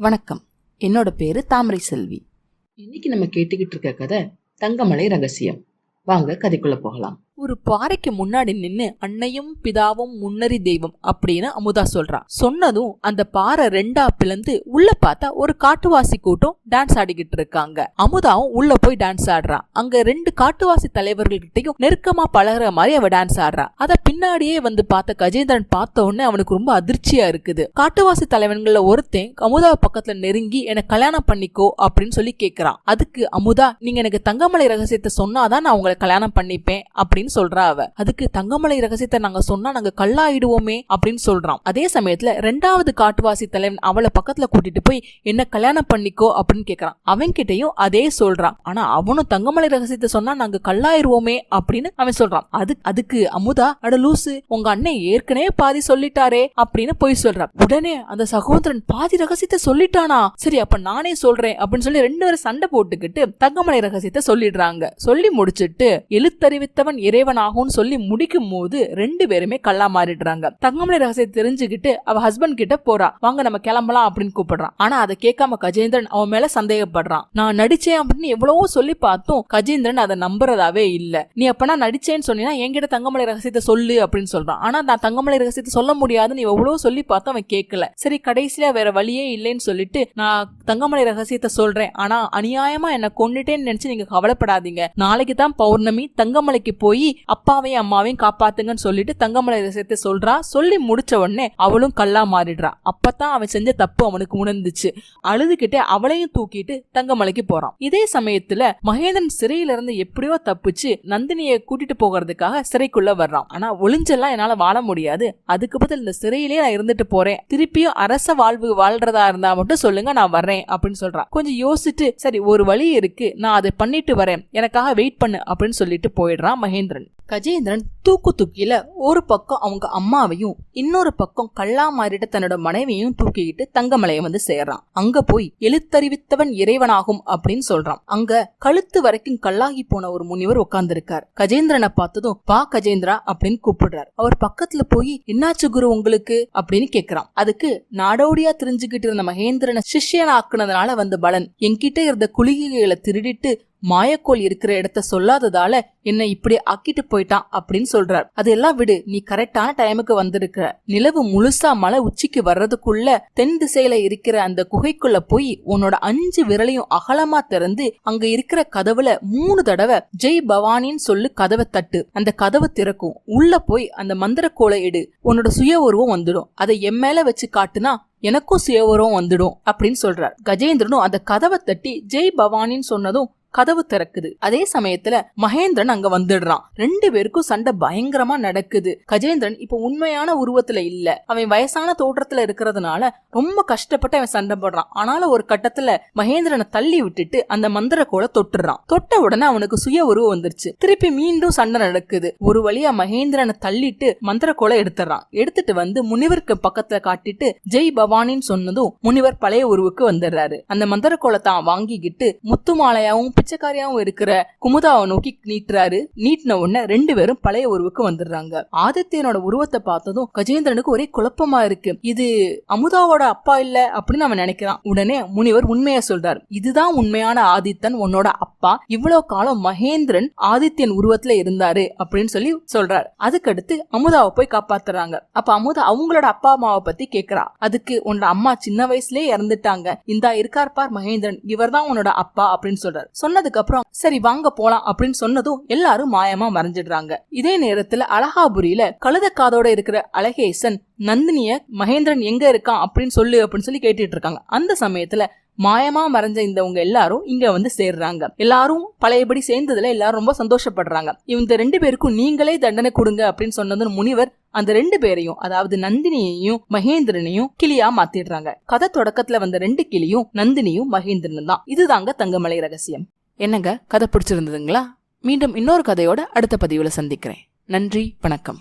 வணக்கம். என்னோட பேரு தாமரை செல்வி. இன்னைக்கு நம்ம கேட்டுக்கிட்டு இருக்க கதை தங்கமலை ரகசியம். வாங்க கதைக்குள்ள போகலாம். ஒரு பாறைக்கு முன்னாடி நின்னு அன்னையும் பிதாவும் முன்னறி தெய்வம் அப்படின்னு அமுதா சொல்றா. சொன்னதும் அந்த பாறை ரெண்டா பிளந்து உள்ள பார்த்தா ஒரு காட்டுவாசி கூட்டம் டான்ஸ் ஆடிக்கிட்டு இருக்காங்க. அமுதாவும் உள்ள போய் டான்ஸ் ஆடுறா. அங்க ரெண்டு காட்டுவாசி தலைவர்கள்கிட்டயும் நெருக்கமா பழகுற மாதிரி அவ டான்ஸ் ஆடுறா. அத பின்னாடியே வந்து பார்த்த கஜேந்திரன் பார்த்த உடனே அவனுக்கு ரொம்ப அதிர்ச்சியா இருக்குது. காட்டுவாசி தலைவன்கள ஒருத்தன் அமுதா பக்கத்துல நெருங்கி எனக்கு கல்யாணம் பண்ணிக்கோ அப்படின்னு சொல்லி கேக்குறான். அதுக்கு அமுதா நீங்க எனக்கு தங்கமலை ரகசியத்தை சொன்னாதான் நான் உங்களை கல்யாணம் பண்ணிப்பேன் அப்படின்னு சொல்றா அவ. அதுக்கு தங்கமலை ரகசியத்தை நாங்க சொன்னா நாங்க கல்லாயிடுவோமே அப்படின்னு சொல்றான். அதே சமயத்துல ரெண்டாவது காட்டுவாசி தலைவன் அவளை பக்கத்துல கூட்டிட்டு போய் என்ன கல்யாணம் பண்ணிக்கோ அப்படின்னு கேக்குறான். அவன் கிட்டயும் அதே சொல்றான். ஆனா அவனும் தங்கமலை ரகசியத்தை சொன்னா நாங்க கல்லாயிருவோமே அப்படின்னு அவன் சொல்றான். அது அதுக்கு அமுதா அட லூசு உங்க அண்ணன் ஏற்கனவே பாதி சொல்லிட்டாரே அப்படின்னு போய் சொல்றான். உடனே அந்த சகோதரன் பாதி ரகசியத்தை சொல்லிட்டானா? சரி அப்ப நானே சொல்றேன் அப்படின்னு சொல்லி ரெண்டு பேரும் சண்டை போட்டுக்கிட்டு தங்கமலை ரகசியத்தை சொல்லிடுறாங்க. சொல்லி முடிச்சிட்டு எழுத்தறிவித்தவன் இறைவனாகும்னு சொல்லி முடிக்கும் போது ரெண்டு பேருமே கல்லா மாறிடுறாங்க. தங்கமலை ரகசியத்தை தெரிஞ்சுக்கிட்டு அவ ஹஸ்பண்ட் கிட்ட போறா. வாங்க நம்ம கிளம்பலாம் அப்படின்னு கூப்பிடுறான். ஆனா அதை கேட்காம கஜேந்திரன் அவன் மேல சந்தேகப்படுறான். நான் நடிச்சேன் அப்படின்னு எவ்வளவோ சொல்லி பார்த்தும் கஜேந்திரன் அதை நம்புறதாவே இல்ல. நீ அப்பனா நடிச்சேன்னு சொன்னீங்கன்னா என்கிட்ட தங்கமலை ரகசியத்தை சொல்லு அப்படின்னு சொல்றான். ஆனா நான் தங்கமலை ரகசியத்தை சொல்ல முடியாதுன்னு எவ்வளவு சொல்லி பார்த்தும் அவன் கேட்கல. சரி கடைசியில வேற வழியே இல்லைன்னு சொல்லிட்டு நான் தங்கமலை ரகசியத்தை சொல்றேன். ஆனா அநியாயமா என்ன கொண்டுட்டேன்னு நினைச்சு நீங்க கவலைப்படாதீங்க. நாளைக்கு தான் பௌர்ணமி தங்கமலைக்கு போய் அப்பாவையும் அம்மாவையும் காப்பாத்துங்கன்னு சொல்லிட்டு தங்கமலை ரகசியத்தை சொல்றா. சொல்லி முடிச்ச உடனே அவளும் கல்லா மாறிடுறா. அப்பதான் அவன் செஞ்ச தப்பு அவனுக்கு உணர்ந்துச்சு. அழுதுகிட்டே அவளையும் தூக்கிட்டு தங்கமலைக்கு போறான். இதே சமயத்துல மகேந்திரன் சிறையில இருந்து எப்படியோ தப்பிச்சு நந்தினிய கூட்டிட்டு போகிறதுக்காக சிறைக்குள்ள வர்றான். ஆனா ஒளிஞ்செல்லாம் என்னால வாழ முடியாது. அதுக்கு பதில் இந்த சிறையிலேயே நான் இருந்துட்டு போறேன். திருப்பியும் அரச வாழ்வு வாழ்றதா இருந்தா மட்டும் சொல்லுங்க நான் வர்றேன் அப்படின்னு சொல்றான் கொஞ்சம் யோசிச்சுட்டு சரி ஒரு வழி இருக்கு. நான் அதை பண்ணிட்டு வரேன். எனக்காக வெயிட் பண்ணு அப்படின்னு சொல்லிட்டு போயிடுறான் மகேந்திரன். கஜேந்திரன் தூக்கு தூக்கியில ஒரு பக்கம் அவங்க அம்மாவையும் இன்னொரு பக்கம் கல்லா மாறிட்ட தன்னோட மனைவியையும் தூக்கிக்கிட்டு தங்கமலையை வந்து சேர்றான். அங்க போய் எழுத்தறிவித்தவன் இறைவனாகும் அப்படின்னு சொல்றான். அங்க கழுத்து வரைக்கும் கல்லாகி போன ஒரு முனிவர் உட்கார்ந்திருக்கார். கஜேந்திரனை பார்த்ததும் பா கஜேந்திரா அப்படின்னு கூப்பிடுறார். அவர் பக்கத்துல போய் என்னாச்சு குரு உங்களுக்கு? அப்படின்னு கேக்குறான். அதுக்கு நாடோடியா தெரிஞ்சுக்கிட்டு இருந்த மகேந்திரனை சிஷ்யனாக்குனதுனால வந்த பலன் என்கிட்ட இருந்த குளிகைகளை திருடிட்டு மாயக்கோள் இருக்கிற இடத்த சொல்லாததால என்ன இப்படி ஆக்கிட்டு போயிட்டான் அப்படின்னு சொல்றார். அதெல்லாம் விடு நீ கரெக்டான டைமுக்கு வந்திருக்கிற. நிலவு முழுசா மலை உச்சிக்கு வர்றதுக்குள்ள தென் திசையில இருக்கிற அந்த குகைக்குள்ள போய் உன்னோட அஞ்சு விரலையும் அகலமா திறந்து அங்க இருக்கிற கதவுல மூணு தடவை ஜெய் பவானின்னு சொல்லு கதவை தட்டு. அந்த கதவை திறக்கும். உள்ள போய் அந்த மந்திர கோலை எடு. உன்னோட சுய உருவம் வந்துடும். அதை என் மேல வச்சு காட்டுனா எனக்கும் சுய உருவம் வந்துடும் அப்படின்னு சொல்றார். கஜேந்திரனும் அந்த கதவை தட்டி ஜெய் பவானின்னு சொன்னதும் கதவு திறக்குது. அதே சமயத்துல மகேந்திரன் அங்க வந்துடுறான். ரெண்டு பேருக்கும் சண்டை பயங்கரமா நடக்குது. கஜேந்திரன் இப்ப உண்மையான உருவத்துல இல்ல. அவன் வயசான தோற்றத்துல இருக்கிறதுனால ரொம்ப கஷ்டப்பட்டு அவன் சண்டை போடுறான். ஆனாலும் ஒரு கட்டத்துல மகேந்திரனை தள்ளி விட்டுட்டு அந்த மந்திர கோலை தொட்டுறான் தொட்ட உடனே அவனுக்கு சுய உருவம் வந்துருச்சு. திருப்பி மீண்டும் சண்டை நடக்குது. ஒரு வழியா மகேந்திரனை தள்ளிட்டு மந்திர கோலை எடுத்துறான் எடுத்துட்டு வந்து முனிவருக்கு பக்கத்துல காட்டிட்டு ஜெய் பவானின்னு சொன்னதும் முனிவர் பழைய உருவுக்கு வந்துடுறாரு. அந்த மந்திர கோலை தான் வாங்கிக்கிட்டு முத்துமாலையாவும் பிச்சைக்காரியாவும் இருக்கிற குமுதாவை நோக்கி நீட்டுறாரு. நீட்டின உடனே ரெண்டு பேரும் பழைய உருவுக்கு வந்துடுறாங்க. ஆதித்யனோட உருவத்தை பார்த்ததும் கஜேந்திரனுக்கு ஒரே குழப்பமா இருக்கு. இது அமுதாவோட அப்பா இல்ல அப்படின்னு அவன் நினைக்கிறான். உடனே முனிவர் உண்மையா சொல்றாரு. இதுதான் உண்மையான ஆதித்தன் உன்னோட அப்பா. இவ்வளவு காலம் மகேந்திரன் ஆதித்யன் உருவத்துல இருந்தாரு அப்படின்னு சொல்லி சொல்றாரு. அதுக்கடுத்து அமுதாவை போய் காப்பாத்துறாங்க. அப்ப அமுதா அவங்களோட அப்பா அம்மாவை பத்தி கேக்குறா. அதுக்கு உன்னோட அம்மா சின்ன வயசுலயே இறந்துட்டாங்க. இந்தா இருக்கார் பார் மகேந்திரன். இவர் தான் உன்னோட அப்பா அப்படின்னு சொல்றாரு. சொன்னதுக்கு அப்புறம் சரி வாங்க போலாம் அப்படின்னு சொன்னதும் எல்லாரும் மாயமா மறைஞ்சிடுறாங்க. இதே நேரத்துல அழகாபுரியில கழுத காதோட இருக்கிற அழகேசன் நந்தினிய மகேந்திரன் எங்க இருக்கான்? அப்படின்னு சொல்லு அப்படின்னு சொல்லி கேட்டுட்டு இருக்காங்க அந்த சமயத்துல மாயமா மறைஞ்ச இந்தவங்க எல்லாரும் இங்க வந்து சேர்றாங்க. எல்லாரும் பழையபடி சேர்ந்ததுல எல்லாரும் ரொம்ப சந்தோஷப்படுறாங்க. இந்த ரெண்டு பேருக்கும் நீங்களே தண்டனை கொடுங்க அப்படின்னு சொன்னது முனிவர் அந்த ரெண்டு பேரையும் அதாவது நந்தினியையும் மகேந்திரனையும் கிளியா மாத்திடுறாங்க. கதை தொடக்கத்துல வந்த ரெண்டு கிளியும் நந்தினியும் மகேந்திரனும் தான். இதுதாங்க தங்கமலை ரகசியம். என்னங்க? கதை பிடிச்சிருந்ததுங்களா? மீண்டும் இன்னொரு கதையோட அடுத்த பதிவில் சந்திக்கிறேன். நன்றி வணக்கம்.